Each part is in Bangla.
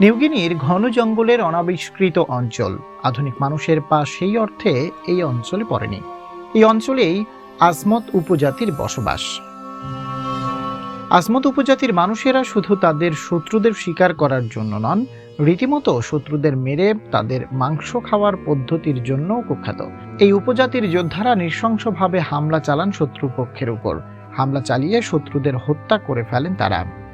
নিউগিনির ঘন জঙ্গলের অনাবিষ্কৃত অঞ্চল। আধুনিক মানুষের পা সেই অর্থে এই অঞ্চলে পড়েনি। এই অঞ্চলেই আজমত উপজাতির বসবাস। আজমত উপজাতির মানুষেরা শুধু তাদের শত্রুদের শিকার করার জন্য নন, রীতিমতো শত্রুদের মেরে তাদের মাংস খাওয়ার পদ্ধতির জন্য কুখ্যাত। এই উপজাতির যোদ্ধারা নৃশংসভাবে হামলা চালান শত্রুপক্ষের উপর। হামলা চালিয়ে শত্রুদের হত্যা করে ফেলেন তারা।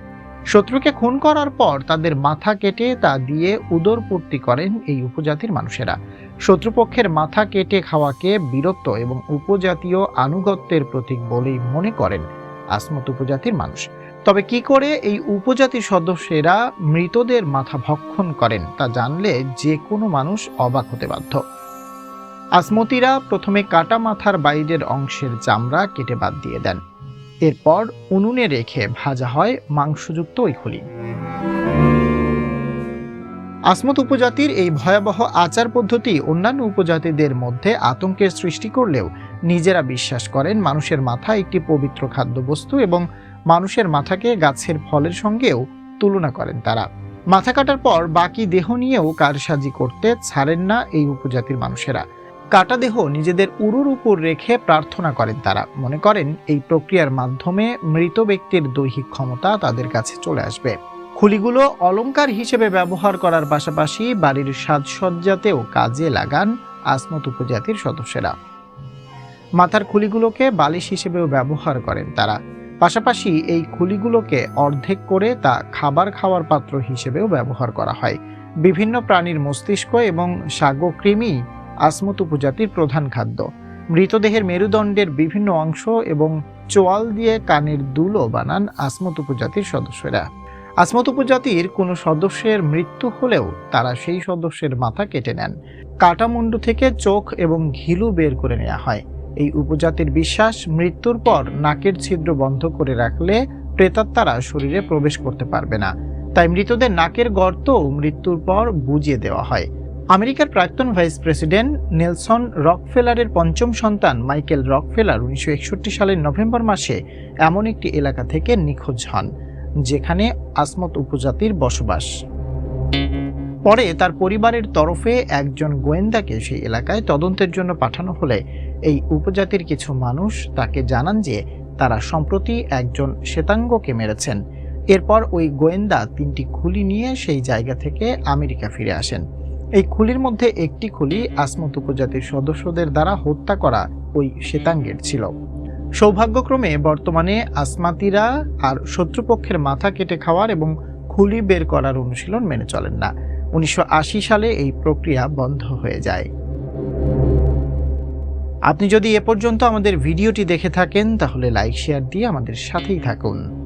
শত্রুকে খুন করার পর তাদের মাথা কেটে তা দিয়ে উদরপূর্তি করেন এই উপজাতির মানুষেরা। শত্রুপক্ষের মাথা কেটে খাওয়াকে বীরত্ব এবং উপজাতীয় আনুগত্যের প্রতীক বলেই মনে করেন আসমত উপজাতির মানুষ। তবে কি করে এই উপজাতির সদস্যেরা মৃতদের মাথা ভক্ষণ করেন তা জানলে যে কোনো মানুষ অবাক হতে বাধ্য। আসমতিরা প্রথমে কাটা মাথার বাইরের অংশের চামড়া কেটে বাদ দিয়ে দেন। এরপর উনুনে রেখে ভাজা হয় মাংসযুক্ত ওই খুলি আসমত উপজাতির এই ভয়াবহ আচার পদ্ধতি অন্যান্য উপজাতিদের মধ্যে আতঙ্কের সৃষ্টি করলেও নিজেরা বিশ্বাস করেন মানুষের মাথা একটি পবিত্র খাদ্যবস্তু এবং মানুষের মাথাকে গাছের ফলের সঙ্গেও তুলনা করেন তারা। মাথা কাটার পর বাকি দেহ নিয়েও কারসাজি করতে ছাড়েন না এই উপজাতির মানুষেরা। কাটা দেহ নিজেদের উরুর উপর রেখে প্রার্থনা করেন তারা। মনে করেন এই প্রক্রিয়ার মাধ্যমে মৃত ব্যক্তির দৈহিক ক্ষমতা তাদের কাছে চলে আসবে। খুলিগুলো অলংকার হিসেবে ব্যবহার করার পাশাপাশি বাড়ির সাজসজ্জাতেও কাজে লাগান আসমত উপজাতির সদস্যরা। মাথার খুলিগুলোকে বালিশ হিসেবেও ব্যবহার করেন তারা। পাশাপাশি এই খুলিগুলোকে অর্ধেক করে তা খাবার খাওয়ার পাত্র হিসেবেও ব্যবহার করা হয়। বিভিন্ন প্রাণীর মস্তিষ্ক এবং সাগকৃমি আসমত উপজাতির প্রধান খাদ্য। মৃতদেহের মেরুদণ্ডের বিভিন্ন অংশ এবং চোয়াল দিয়ে কানের দুলো বানান আসমত উপজাতির সদস্যরা। আসমত উপজাতির কোনো সদস্যের মৃত্যু হলেও তারা সেই সদস্যের মাথা কেটে নেন। কাটামুন্ডু থেকে চোখ এবং ঘিলু বের করে নেওয়া হয়। এই উপজাতির বিশ্বাস মৃত্যুর পর নাকের ছিদ্র বন্ধ করে রাখলে প্রেতাত্মারা শরীরে প্রবেশ করতে পারবে না। তাই মৃতদের নাকের গর্ত মৃত্যুর পর বুঝিয়ে দেওয়া হয়। আমেরিকার প্রাক্তন ভাইস প্রেসিডেন্ট নেলসন রকফেলারের পঞ্চম সন্তান মাইকেল রকফেলার উনিশশো একষট্টি সালের নভেম্বর মাসে এমন একটি এলাকা থেকে নিখোঁজ হন, যেখানে আসমত উপজাতির বসবাস। পরে তার পরিবারের তরফে একজন গোয়েন্দাকে সেই এলাকায় তদন্তের জন্য পাঠানো হলে এই উপজাতির কিছু মানুষ তাকে জানান যে তারা সম্প্রতি একজন শ্বেতাঙ্গকে মেরেছেন। এরপর ওই গোয়েন্দা তিনটি খুলি নিয়ে সেই জায়গা থেকে আমেরিকা ফিরে আসেন। এই খুলির মধ্যে একটি খুলি আসমত উপজাতির সদস্যদের দ্বারা হত্যা করা ওই শ্বেতাঙ্গের ছিল। সৌভাগ্যক্রমে বর্তমানে আসমাতিরা আর শত্রুপক্ষের মাথা কেটে খাওয়ার এবং খুলি বের করার অনুশীলন মেনে চলেন না। উনিশশো আশি সালে এই প্রক্রিয়া বন্ধ হয়ে যায়। আপনি যদি এ পর্যন্ত আমাদের ভিডিওটি দেখে থাকেন, তাহলে লাইক, শেয়ার দিয়ে আমাদের সাথেই থাকুন।